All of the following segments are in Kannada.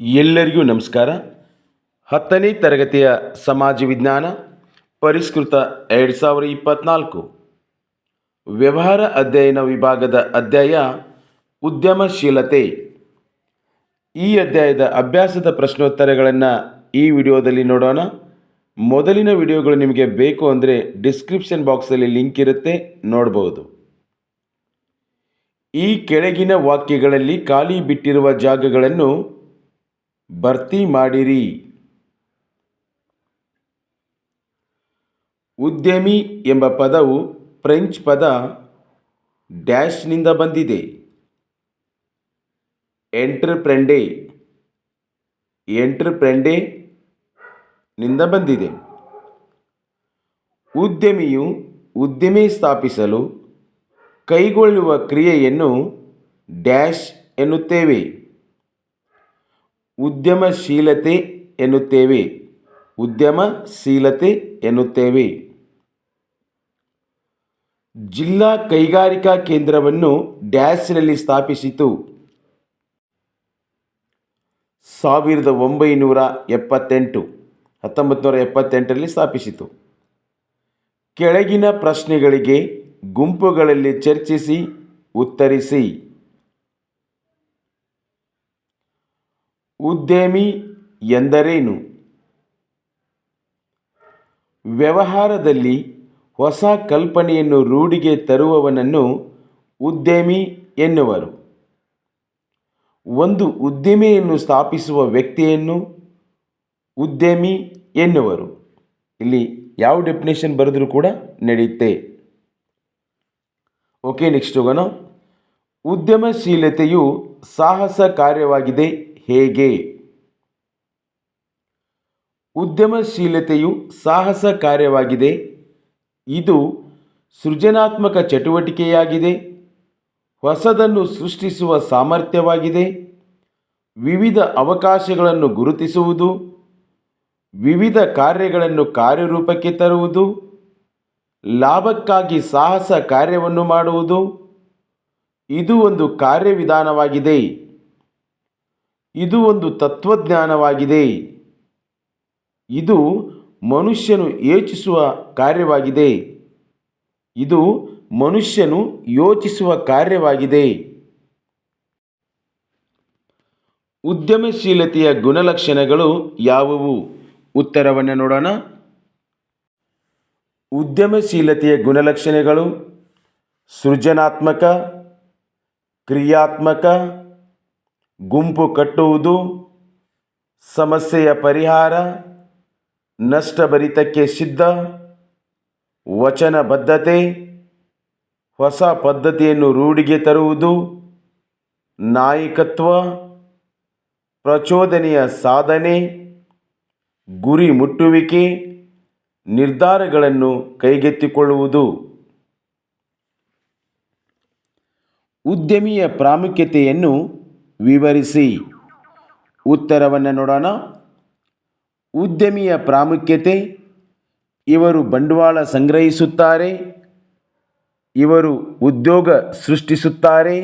ಎಲ್ಲರಿಗೂ ನಮಸ್ಕಾರ. ಹತ್ತನೇ ತರಗತಿಯ ಸಮಾಜ ವಿಜ್ಞಾನ ಪರಿಷ್ಕೃತ ಎರಡು ಸಾವಿರ ಇಪ್ಪತ್ತ್ನಾಲ್ಕು ವ್ಯವಹಾರ ಅಧ್ಯಯನ ವಿಭಾಗದ ಅಧ್ಯಾಯ ಉದ್ಯಮಶೀಲತೆ. ಈ ಅಧ್ಯಾಯದ ಅಭ್ಯಾಸದ ಪ್ರಶ್ನೋತ್ತರಗಳನ್ನು ಈ ವಿಡಿಯೋದಲ್ಲಿ ನೋಡೋಣ. ಮೊದಲಿನ ವಿಡಿಯೋಗಳು ನಿಮಗೆ ಬೇಕು ಅಂದರೆ ಡಿಸ್ಕ್ರಿಪ್ಷನ್ ಬಾಕ್ಸಲ್ಲಿ ಲಿಂಕ್ ಇರುತ್ತೆ ನೋಡಬಹುದು ಈ ಕೆಳಗಿನ ವಾಕ್ಯಗಳಲ್ಲಿ ಖಾಲಿ ಬಿಟ್ಟಿರುವ ಜಾಗಗಳನ್ನು ಭರ್ತಿ ಮಾಡಿರಿ. ಉದ್ಯಮಿ ಎಂಬ ಪದವು ಫ್ರೆಂಚ್ ಪದ ಡ್ಯಾಶ್ನಿಂದ ಬಂದಿದೆ. ಎಂಟ್ರಪ್ರೆಂಡೆ ಎಂಟ್ರಪ್ರೆಂಡೆ ನಿಂದ ಬಂದಿದೆ. ಉದ್ಯಮಿಯು ಉದ್ಯಮಿ ಸ್ಥಾಪಿಸಲು ಕೈಗೊಳ್ಳುವ ಕ್ರಿಯೆಯನ್ನು ಡ್ಯಾಶ್ ಎನ್ನುತ್ತೇವೆ. ಉದ್ಯಮಶೀಲತೆ ಎನ್ನುತ್ತೇವೆ. ಉದ್ಯಮಶೀಲತೆ ಎನ್ನುತ್ತೇವೆ. ಜಿಲ್ಲಾ ಕೈಗಾರಿಕಾ ಕೇಂದ್ರವನ್ನು ಡ್ಯಾಸ್ನಲ್ಲಿ ಸ್ಥಾಪಿಸಿತು. ಸಾವಿರದ ಒಂಬೈನೂರ ಎಪ್ಪತ್ತೆಂಟು ಹತ್ತೊಂಬತ್ತು ನೂರ ಎಪ್ಪತ್ತೆಂಟರಲ್ಲಿ ಸ್ಥಾಪಿಸಿತು. ಕೆಳಗಿನ ಪ್ರಶ್ನೆಗಳಿಗೆ ಗುಂಪುಗಳಲ್ಲಿ ಚರ್ಚಿಸಿ, ಉತ್ತರಿಸಿ. ಉದ್ಯಮಿ ಎಂದರೇನು? ವ್ಯವಹಾರದಲ್ಲಿ ಹೊಸ ಕಲ್ಪನೆಯನ್ನು ರೂಢಿಗೆ ತರುವವನನ್ನು ಉದ್ಯಮಿ ಎನ್ನುವರು. ಒಂದು ಉದ್ದಿಮೆಯನ್ನು ಸ್ಥಾಪಿಸುವ ವ್ಯಕ್ತಿಯನ್ನು ಉದ್ಯಮಿ ಎನ್ನುವರು. ಇಲ್ಲಿ ಯಾವ ಡೆಫಿನೇಷನ್ ಬರೆದರೂ ಕೂಡ ನಡೆಯುತ್ತೆ. ಓಕೆ, ನೆಕ್ಸ್ಟ್ ಹೋಗೋಣ. ಉದ್ಯಮಶೀಲತೆಯು ಸಾಹಸ ಕಾರ್ಯವಾಗಿದೆ ಹೇಗೆ? ಉದ್ಯಮಶೀಲತೆಯು ಸಾಹಸ ಕಾರ್ಯವಾಗಿದೆ. ಇದು ಸೃಜನಾತ್ಮಕ ಚಟುವಟಿಕೆಯಾಗಿದೆ. ಹೊಸದನ್ನು ಸೃಷ್ಟಿಸುವ ಸಾಮರ್ಥ್ಯವಾಗಿದೆ. ವಿವಿಧ ಅವಕಾಶಗಳನ್ನು ಗುರುತಿಸುವುದು. ವಿವಿಧ ಕಾರ್ಯಗಳನ್ನು ಕಾರ್ಯರೂಪಕ್ಕೆ ತರುವುದು. ಲಾಭಕ್ಕಾಗಿ ಸಾಹಸ ಕಾರ್ಯವನ್ನು ಮಾಡುವುದು. ಇದು ಒಂದು ಕಾರ್ಯವಿಧಾನವಾಗಿದೆ. ಇದು ಒಂದು ತತ್ವಜ್ಞಾನವಾಗಿದೆ. ಇದು ಮನುಷ್ಯನು ಯೋಚಿಸುವ ಕಾರ್ಯವಾಗಿದೆ. ಇದು ಮನುಷ್ಯನು ಯೋಚಿಸುವ ಕಾರ್ಯವಾಗಿದೆ. ಉದ್ಯಮಶೀಲತೆಯ ಗುಣಲಕ್ಷಣಗಳು ಯಾವುವು? ಉತ್ತರವನ್ನು ನೋಡೋಣ. ಉದ್ಯಮಶೀಲತೆಯ ಗುಣಲಕ್ಷಣಗಳು ಸೃಜನಾತ್ಮಕ, ಕ್ರಿಯಾತ್ಮಕ ಗುಂಪು ಕಟ್ಟುವುದು, ಸಮಸ್ಯೆಯ ಪರಿಹಾರ, ನಷ್ಟಭರಿತಕ್ಕೆ ಸಿದ್ಧ, ವಚನಬದ್ಧತೆ, ಹೊಸ ಪದ್ಧತಿಯನ್ನು ರೂಢಿಗೆ ತರುವುದು, ನಾಯಕತ್ವ, ಪ್ರಚೋದನೆಯ ಸಾಧನೆ, ಗುರಿ ಮುಟ್ಟುವಿಕೆ, ನಿರ್ಧಾರಗಳನ್ನು ಕೈಗೆತ್ತಿಕೊಳ್ಳುವುದು. ಉದ್ಯಮಿಯ ಪ್ರಾಮುಖ್ಯತೆಯನ್ನು ವಿವರಿಸಿ. ಉತ್ತರವನ್ನು ನೋಡೋಣ. ಉದ್ಯಮಿಯ ಪ್ರಾಮುಖ್ಯತೆ. ಇವರು ಬಂಡವಾಳ ಸಂಗ್ರಹಿಸುತ್ತಾರೆ. ಇವರು ಉದ್ಯೋಗ ಸೃಷ್ಟಿಸುತ್ತಾರೆ.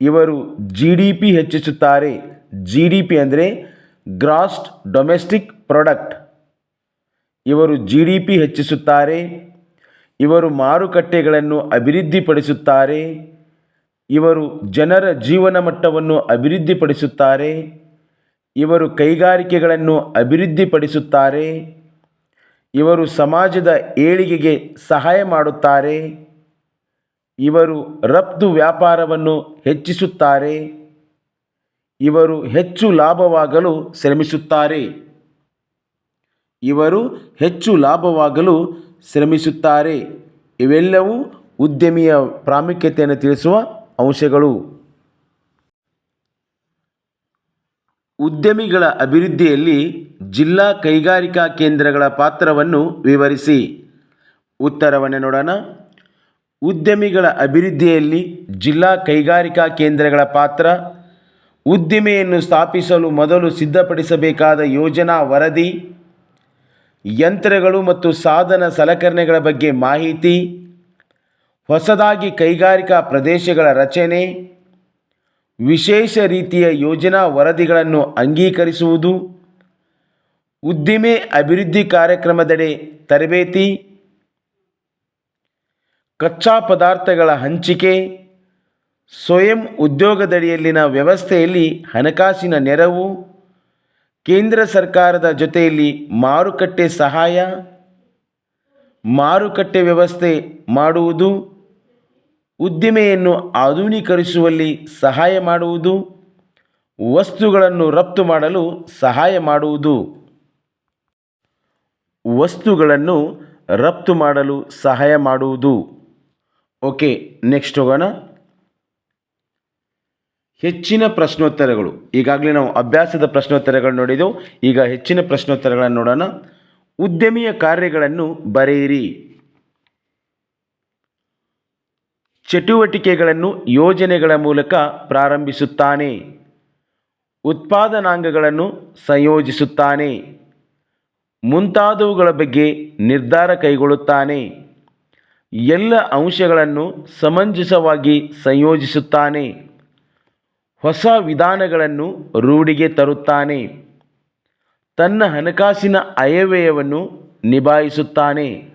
ಇವರು ಜಿ ಡಿ ಪಿ ಹೆಚ್ಚಿಸುತ್ತಾರೆ. ಜಿ ಡಿ ಪಿ ಅಂದರೆ ಗ್ರಾಸ್ಟ್ ಡೊಮೆಸ್ಟಿಕ್ ಪ್ರಾಡಕ್ಟ್ ಇವರು ಜಿ ಡಿ ಪಿ ಹೆಚ್ಚಿಸುತ್ತಾರೆ. ಇವರು ಮಾರುಕಟ್ಟೆಗಳನ್ನು ಅಭಿವೃದ್ಧಿಪಡಿಸುತ್ತಾರೆ. ಇವರು ಜನರ ಜೀವನ ಮಟ್ಟವನ್ನು ಅಭಿವೃದ್ಧಿಪಡಿಸುತ್ತಾರೆ, ಇವರು ಕೈಗಾರಿಕೆಗಳನ್ನು ಅಭಿವೃದ್ಧಿಪಡಿಸುತ್ತಾರೆ, ಇವರು ಸಮಾಜದ ಏಳಿಗೆಗೆ ಸಹಾಯ ಮಾಡುತ್ತಾರೆ, ಇವರು ರಫ್ತು ವ್ಯಾಪಾರವನ್ನು ಹೆಚ್ಚಿಸುತ್ತಾರೆ, ಇವರು ಹೆಚ್ಚು ಲಾಭವಾಗಲು ಶ್ರಮಿಸುತ್ತಾರೆ, ಇವರು ಹೆಚ್ಚು ಲಾಭವಾಗಲು ಶ್ರಮಿಸುತ್ತಾರೆ. ಇವೆಲ್ಲವೂ ಉದ್ಯಮಿಯ ಪ್ರಾಮುಖ್ಯತೆಯನ್ನು ತಿಳಿಸುವ ಅಂಶಗಳು. ಉದ್ಯಮಿಗಳ ಅಭಿವೃದ್ಧಿಯಲ್ಲಿ ಜಿಲ್ಲಾ ಕೈಗಾರಿಕಾ ಕೇಂದ್ರಗಳ ಪಾತ್ರವನ್ನು ವಿವರಿಸಿ. ಉತ್ತರವನ್ನು ನೋಡೋಣ. ಉದ್ಯಮಿಗಳ ಅಭಿವೃದ್ಧಿಯಲ್ಲಿ ಜಿಲ್ಲಾ ಕೈಗಾರಿಕಾ ಕೇಂದ್ರಗಳ ಪಾತ್ರ. ಉದ್ದಿಮೆಯನ್ನು ಸ್ಥಾಪಿಸಲು ಮೊದಲು ಸಿದ್ಧಪಡಿಸಬೇಕಾದ ಯೋಜನಾ ವರದಿ. ಯಂತ್ರಗಳು ಮತ್ತು ಸಾಧನ ಸಲಕರಣೆಗಳ ಬಗ್ಗೆ ಮಾಹಿತಿ. ಹೊಸದಾಗಿ ಕೈಗಾರಿಕಾ ಪ್ರದೇಶಗಳ ರಚನೆ, ವಿಶೇಷ ರೀತಿಯ ಯೋಜನಾ ವರದಿಗಳನ್ನು ಅಂಗೀಕರಿಸುವುದು, ಉದ್ದಿಮೆ ಅಭಿವೃದ್ಧಿ ಕಾರ್ಯಕ್ರಮದಡಿ ತರಬೇತಿ, ಕಚ್ಚಾ ಪದಾರ್ಥಗಳ ಹಂಚಿಕೆ, ಸ್ವಯಂ ಉದ್ಯೋಗದಡಿಯಲ್ಲಿನ ವ್ಯವಸ್ಥೆಯಲ್ಲಿ ಹಣಕಾಸಿನ ನೆರವು, ಕೇಂದ್ರ ಸರ್ಕಾರದ ಜೊತೆಯಲ್ಲಿ ಮಾರುಕಟ್ಟೆ ಸಹಾಯ, ಮಾರುಕಟ್ಟೆ ವ್ಯವಸ್ಥೆ ಮಾಡುವುದು ಉದ್ದಿಮೆಯನ್ನು ಆಧುನೀಕರಿಸುವಲ್ಲಿ ಸಹಾಯ ಮಾಡುವುದು, ವಸ್ತುಗಳನ್ನು ರಫ್ತು ಮಾಡಲು ಸಹಾಯ ಮಾಡುವುದು. ವಸ್ತುಗಳನ್ನು ರಫ್ತು ಮಾಡಲು ಸಹಾಯ ಮಾಡುವುದು. ಓಕೆ, ನೆಕ್ಸ್ಟ್ ಹೋಗೋಣ. ಹೆಚ್ಚಿನ ಪ್ರಶ್ನೋತ್ತರಗಳು. ಈಗಾಗಲೇ ನಾವು ಅಭ್ಯಾಸದ ಪ್ರಶ್ನೋತ್ತರಗಳು ನೋಡಿದೆವು. ಈಗ ಹೆಚ್ಚಿನ ಪ್ರಶ್ನೋತ್ತರಗಳನ್ನು ನೋಡೋಣ. ಉದ್ಯಮಿಯ ಕಾರ್ಯಗಳನ್ನು ಬರೆಯಿರಿ. ಚಟುವಟಿಕೆಗಳನ್ನು ಯೋಜನೆಗಳ ಮೂಲಕ ಪ್ರಾರಂಭಿಸುತ್ತಾನೆ. ಉತ್ಪಾದನಾಂಗಗಳನ್ನು ಸಂಯೋಜಿಸುತ್ತಾನೆ. ಮುಂತಾದವುಗಳ ಬಗ್ಗೆ ನಿರ್ಧಾರ ಕೈಗೊಳ್ಳುತ್ತಾನೆ. ಎಲ್ಲ ಅಂಶಗಳನ್ನು ಸಮಂಜಸವಾಗಿ ಸಂಯೋಜಿಸುತ್ತಾನೆ. ಹೊಸ ವಿಧಾನಗಳನ್ನು ರೂಢಿಗೆ ತರುತ್ತಾನೆ. ತನ್ನ ಹಣಕಾಸಿನ ಅಯವ್ಯಯವನ್ನು ನಿಭಾಯಿಸುತ್ತಾನೆ.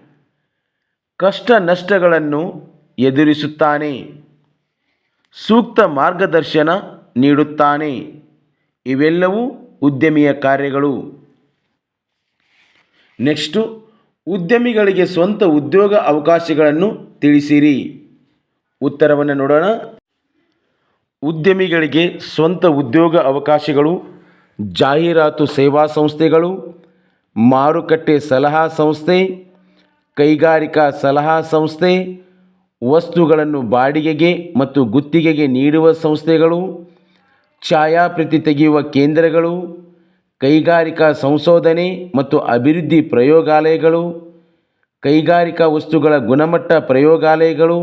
ಕಷ್ಟ ನಷ್ಟಗಳನ್ನು ಎದುರಿಸುತ್ತಾನೆ. ಸೂಕ್ತ ಮಾರ್ಗದರ್ಶನ ನೀಡುತ್ತಾನೆ. ಇವೆಲ್ಲವೂ ಉದ್ಯಮಿಯ ಕಾರ್ಯಗಳು. ನೆಕ್ಸ್ಟು, ಉದ್ಯಮಿಗಳಿಗೆ ಸ್ವಂತ ಉದ್ಯೋಗ ಅವಕಾಶಗಳನ್ನು ತಿಳಿಸಿರಿ. ಉತ್ತರವನ್ನು ನೋಡೋಣ. ಉದ್ಯಮಿಗಳಿಗೆ ಸ್ವಂತ ಉದ್ಯೋಗ ಅವಕಾಶಗಳು, ಜಾಹೀರಾತು ಸೇವಾ ಸಂಸ್ಥೆಗಳು, ಮಾರುಕಟ್ಟೆ ಸಲಹಾ ಸಂಸ್ಥೆ, ಕೈಗಾರಿಕಾ ಸಲಹಾ ಸಂಸ್ಥೆ ವಸ್ತುಗಳನ್ನು ಬಾಡಿಗೆಗೆ ಮತ್ತು ಗುತ್ತಿಗೆಗೆ ನೀಡುವ ಸಂಸ್ಥೆಗಳು, ಛಾಯಾಪ್ರತಿ ತೆಗೆಯುವ ಕೇಂದ್ರಗಳು, ಕೈಗಾರಿಕಾ ಸಂಶೋಧನೆ ಮತ್ತು ಅಭಿವೃದ್ಧಿ ಪ್ರಯೋಗಾಲಯಗಳು, ಕೈಗಾರಿಕಾ ವಸ್ತುಗಳ ಗುಣಮಟ್ಟ ಪ್ರಯೋಗಾಲಯಗಳು,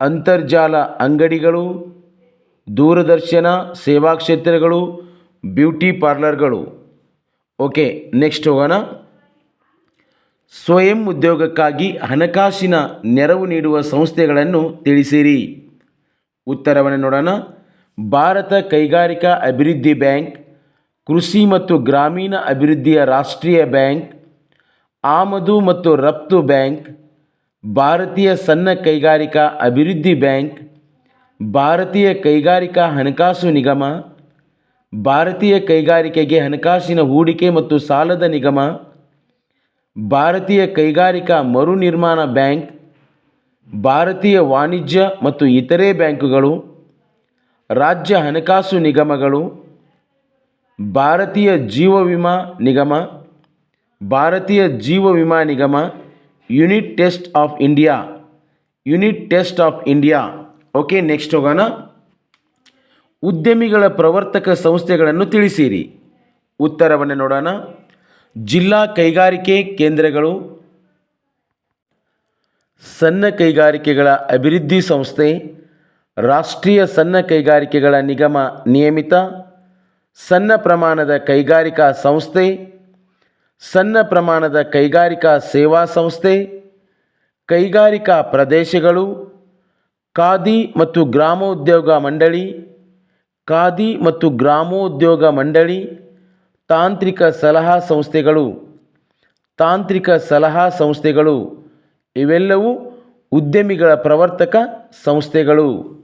ಅಂತರ್ಜಾಲ ಅಂಗಡಿಗಳು, ದೂರದರ್ಶನ ಸೇವಾ ಕ್ಷೇತ್ರಗಳು, ಬ್ಯೂಟಿ ಪಾರ್ಲರ್ಗಳು. ಓಕೆ, ನೆಕ್ಸ್ಟ್ ಹೋಗೋಣ. ಸ್ವಯಂ ಉದ್ಯೋಗಕ್ಕಾಗಿ ಹಣಕಾಸಿನ ನೆರವು ನೀಡುವ ಸಂಸ್ಥೆಗಳನ್ನು ತಿಳಿಸಿರಿ. ಉತ್ತರವನ್ನು ನೋಡೋಣ. ಭಾರತ ಕೈಗಾರಿಕಾ ಅಭಿವೃದ್ಧಿ ಬ್ಯಾಂಕ್, ಕೃಷಿ ಮತ್ತು ಗ್ರಾಮೀಣ ಅಭಿವೃದ್ಧಿಯ ರಾಷ್ಟ್ರೀಯ ಬ್ಯಾಂಕ್, ಆಮದು ಮತ್ತು ರಫ್ತು ಬ್ಯಾಂಕ್, ಭಾರತೀಯ ಸಣ್ಣ ಕೈಗಾರಿಕಾ ಅಭಿವೃದ್ಧಿ ಬ್ಯಾಂಕ್, ಭಾರತೀಯ ಕೈಗಾರಿಕಾ ಹಣಕಾಸು ನಿಗಮ, ಭಾರತೀಯ ಕೈಗಾರಿಕೆಗೆ ಹಣಕಾಸಿನ ಹೂಡಿಕೆ ಮತ್ತು ಸಾಲದ ನಿಗಮ ಭಾರತೀಯ ಕೈಗಾರಿಕಾ ಮರುನಿರ್ಮಾಣ ಬ್ಯಾಂಕ್, ಭಾರತೀಯ ವಾಣಿಜ್ಯ ಮತ್ತು ಇತರೆ ಬ್ಯಾಂಕುಗಳು, ರಾಜ್ಯ ಹಣಕಾಸು ನಿಗಮಗಳು, ಭಾರತೀಯ ಜೀವ ವಿಮಾ ನಿಗಮ, ಭಾರತೀಯ ಜೀವ ವಿಮಾ ನಿಗಮ, unit test of India, unit test of India. Okay, next ಹೋಗೋಣ. ಉದ್ಯಮಿಗಳ ಪ್ರವರ್ತಕ ಸಂಸ್ಥೆಗಳನ್ನು ತಿಳಿಸಿರಿ. ಉತ್ತರವನ್ನು ನೋಡೋಣ. ಜಿಲ್ಲಾ ಕೈಗಾರಿಕೆ ಕೇಂದ್ರಗಳು, ಸಣ್ಣ ಕೈಗಾರಿಕೆಗಳ ಅಭಿವೃದ್ಧಿ ಸಂಸ್ಥೆ, ರಾಷ್ಟ್ರೀಯ ಸಣ್ಣ ಕೈಗಾರಿಕೆಗಳ ನಿಗಮ ನಿಯಮಿತ, ಸಣ್ಣ ಪ್ರಮಾಣದ ಕೈಗಾರಿಕಾ ಸಂಸ್ಥೆ, ಸಣ್ಣ ಪ್ರಮಾಣದ ಕೈಗಾರಿಕಾ ಸೇವಾ ಸಂಸ್ಥೆ, ಕೈಗಾರಿಕಾ ಪ್ರದೇಶಗಳು, ಖಾದಿ ಮತ್ತು ಗ್ರಾಮೋದ್ಯೋಗ ಮಂಡಳಿ, ಖಾದಿ ಮತ್ತು ಗ್ರಾಮೋದ್ಯೋಗ ಮಂಡಳಿ ತಾಂತ್ರಿಕ ಸಲಹಾ ಸಂಸ್ಥೆಗಳು. ತಾಂತ್ರಿಕ ಸಲಹಾ ಸಂಸ್ಥೆಗಳು ಇವೆಲ್ಲವೂ ಉದ್ಯಮಿಗಳ ಪ್ರವರ್ತಕ ಸಂಸ್ಥೆಗಳು.